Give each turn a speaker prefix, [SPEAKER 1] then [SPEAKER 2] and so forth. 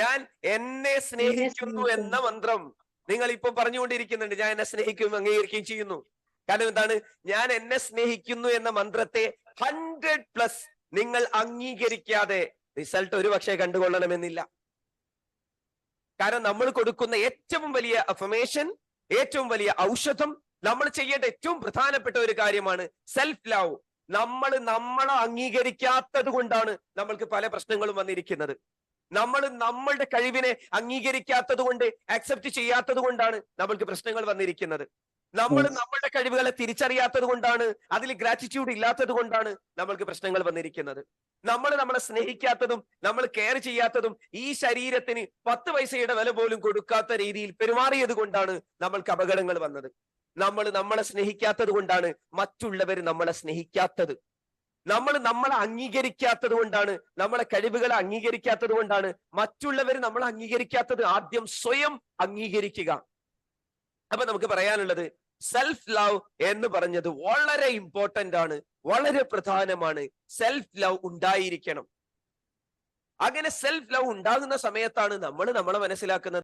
[SPEAKER 1] ഞാൻ എന്നെ സ്നേഹിക്കുന്നു എന്ന മന്ത്രം നിങ്ങൾ ഇപ്പൊ പറഞ്ഞുകൊണ്ടിരിക്കുന്നുണ്ട്. ഞാൻ എന്നെ സ്നേഹിക്കും അംഗീകരിക്കുകയും ചെയ്യുന്നു. കാരണം എന്താണ്? ഞാൻ എന്നെ സ്നേഹിക്കുന്നു എന്ന മന്ത്രത്തെ ഹൺഡ്രഡ് പ്ലസ് നിങ്ങൾ അംഗീകരിക്കാതെ റിസൾട്ട് ഒരു പക്ഷേ കണ്ടുകൊള്ളണമെന്നില്ല. കാരണം നമ്മൾ കൊടുക്കുന്ന ഏറ്റവും വലിയ അഫമേഷൻ ഏറ്റവും വലിയ ഔഷധം നമ്മൾ ചെയ്യേണ്ട ഏറ്റവും പ്രധാനപ്പെട്ട ഒരു കാര്യമാണ് സെൽഫ് ലവ് നമ്മൾ നമ്മളെ അംഗീകരിക്കാത്തത് കൊണ്ടാണ് നമ്മൾക്ക് പല പ്രശ്നങ്ങളും വന്നിരിക്കുന്നത്. നമ്മൾ നമ്മളുടെ കഴിവിനെ അംഗീകരിക്കാത്തത് കൊണ്ട് അക്സെപ്റ്റ് ചെയ്യാത്തത് കൊണ്ടാണ് നമ്മൾക്ക് പ്രശ്നങ്ങൾ വന്നിരിക്കുന്നത്. നമ്മൾ നമ്മളുടെ കഴിവുകളെ തിരിച്ചറിയാത്തത് കൊണ്ടാണ് അതിൽ ഗ്രാറ്റിറ്റ്യൂഡ് ഇല്ലാത്തത് കൊണ്ടാണ് നമ്മൾക്ക് പ്രശ്നങ്ങൾ വന്നിരിക്കുന്നത്. നമ്മൾ നമ്മളെ സ്നേഹിക്കാത്തതും നമ്മൾ കെയർ ചെയ്യാത്തതും ഈ ശരീരത്തിന് പത്ത് പൈസയുടെ വില പോലും കൊടുക്കാത്ത രീതിയിൽ പെരുമാറിയത് കൊണ്ടാണ് നമ്മൾക്ക് അപകടങ്ങൾ വന്നത്. നമ്മൾ നമ്മളെ സ്നേഹിക്കാത്തത് കൊണ്ടാണ് മറ്റുള്ളവർ നമ്മളെ സ്നേഹിക്കാത്തത്. നമ്മൾ നമ്മളെ അംഗീകരിക്കാത്തത് കൊണ്ടാണ് നമ്മളെ കഴിവുകളെ അംഗീകരിക്കാത്തത് കൊണ്ടാണ് മറ്റുള്ളവർ നമ്മൾ അംഗീകരിക്കാത്തത് ആദ്യം സ്വയം അംഗീകരിക്കുക. അപ്പൊ നമുക്ക് പറയാനുള്ളത് സെൽഫ് ലവ് എന്ന് പറഞ്ഞത് വളരെ ഇമ്പോർട്ടന്റ് ആണ് വളരെ പ്രധാനമാണ്. സെൽഫ് ലവ് ഉണ്ടായിരിക്കണം. അങ്ങനെ സെൽഫ് ലവ് ഉണ്ടാകുന്ന സമയത്താണ് നമ്മൾ നമ്മളെ മനസ്സിലാക്കുന്നത്.